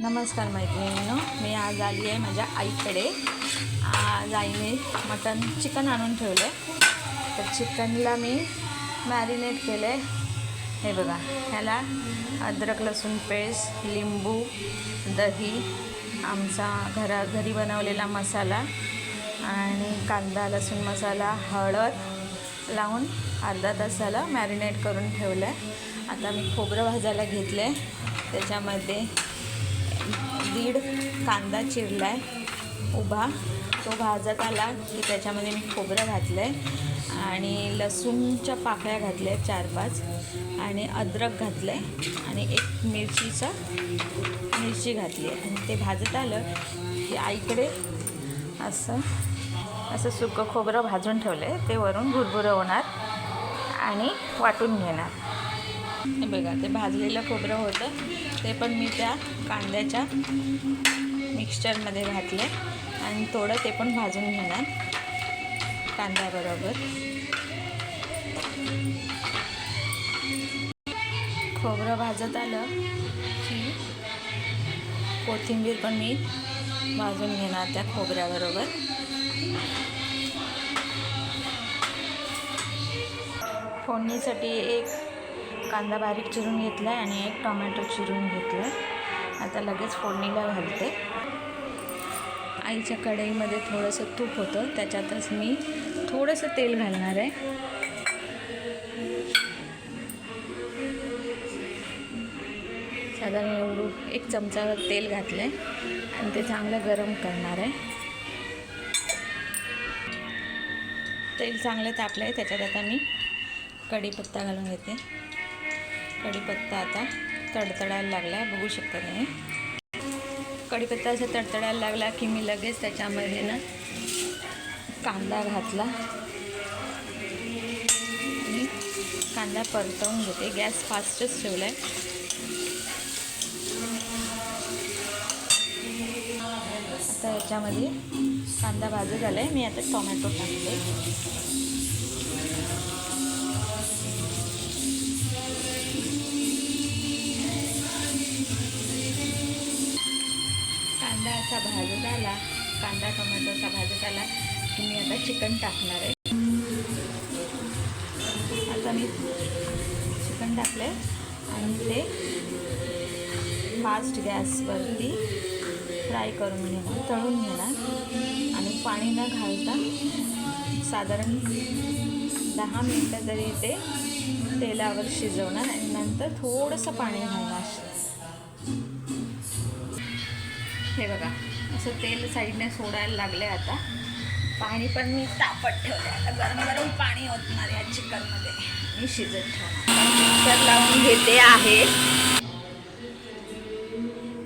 नमस्कार मैत्रिणींनो मी आज आली आहे माझ्या आईकडे. आज आईने मटन चिकन आणून ठेवलं आहे तर चिकनला मी मॅरिनेट केलं आहे हे बघा ह्याला अद्रक लसूण पेस्ट लिंबू दही आमचा घरा घरी बनवलेला मसाला आणि कांदा लसूण मसाला हळद लावून अर्धा तासाला मॅरिनेट करून ठेवलं आहे आता मी खोबरं भाजायला घेतलं आहे त्याच्यामध्ये दीड कांदा चिरला आहे उभा. तो भाजत आला की त्याच्यामध्ये मी खोबरं घातलं आहे आणि लसूणच्या पाकळ्या घातल्या आहेत चार पाच आणि अद्रक घातलं आहे आणि एक मिरचीचा मिरची घातली आहे. आणि ते भाजत आलं की आईकडे असं असं सुकं खोबरं भाजून ठेवलं आहे ते वरून भुरभुरं होणार आणि वाटून घेणार. बघा ते भाजलेलं खोबरं होतं. ते पण मी त्या कांद्याच्या मिक्सचरमध्ये घातले. आणि थोडं ते पण भाजून घेणार. कांद्याबरोबर. खोबरं भाजत आलं की कोथिंबीर पण मी भाजून घेणार त्या खोबऱ्याबरोबर. फोडणीसाठी एक कांदा बारीक चिरून घेतला आहे आणि एक टोमॅटो चिरून घेतलं आहे आता लगेच फोडणीला घालते. आईच्या कढईमध्ये थोडंसं तूप होतं त्याच्यातच मी थोडंसं तेल घालणार आहे. साधारण एवढं एक चमचा तेल घातलं आहे आणि ते चांगलं गरम करणार आहे. तेल चांगलं तापलं आहे त्याच्यात आता मी कढीपत्ता घालून घेते. कढीपत्ता आता तडतडायला लागला बघू शकता तुम्ही. कढीपत्ता असं तडतडायला लागला की मी लगेच त्याच्यामध्ये ना कांदा घातला. आणि कांदा परतवून घेते. गॅस फास्टच ठेवला आहे. आता याच्यामध्ये कांदा भाजू झाला आहे. मी आता टोमॅटो टाकते. कांदा टोमॅटोचा असा की मी आता चिकन टाकणार आहे. आता मी चिकन टाकलं आहे आणि ते फास्ट गॅसवरती फ्राय करून घेणार तळून घेणार. आणि पाणी न घालता साधारण दहा मिनटं तरी ते तेलावर शिजवणार आणि नंतर थोडंसं पाणी घालणार. हे बघा. असं तेल साईडने सोडायला लागले आता. पाणी पण मी तापत ठेवले आता गरम गरम पाणी ओतणार या चिकनमध्ये. मी शिजत ठेवणार मिक्सर लावून घेते आहे.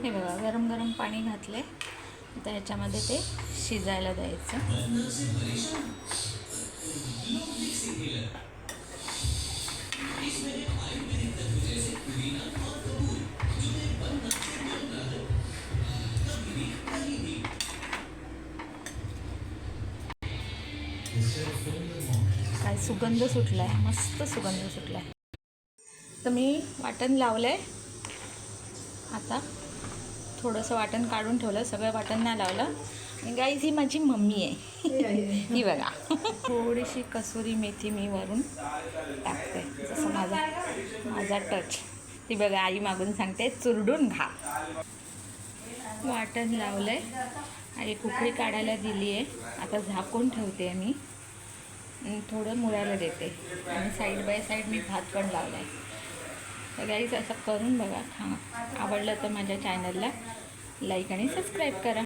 हे बघा गरम गरम पाणी घातले आता ह्याच्यामध्ये ते शिजायला द्यायचं. काय सुगंध सुटला आहे मस्त सुगंध सुटला आहे तर मी वाटण लावलं आहे आता थोडंसं वाटण काढून ठेवलं सगळं वाटण नाही लावलं. आणि गाईज ही माझी मम्मी आहे. ही बघा. थोडीशी कसुरी मेथी मी वरून टाकते. जसं माझा माझा टच ती बघा आई मागून सांगते चुरडून घा. वाटण लावलं आहे आई कुकडी काढायला दिली आहे आता झाकून ठेवते मी. थोडं मुळायला देते. आणि साईड बाय साईड मी भात पण लावला आहे तर गाईज असं करून बघा. हां आवडलं तर माझ्या चॅनलला लाईक आणि सबस्क्राईब करा.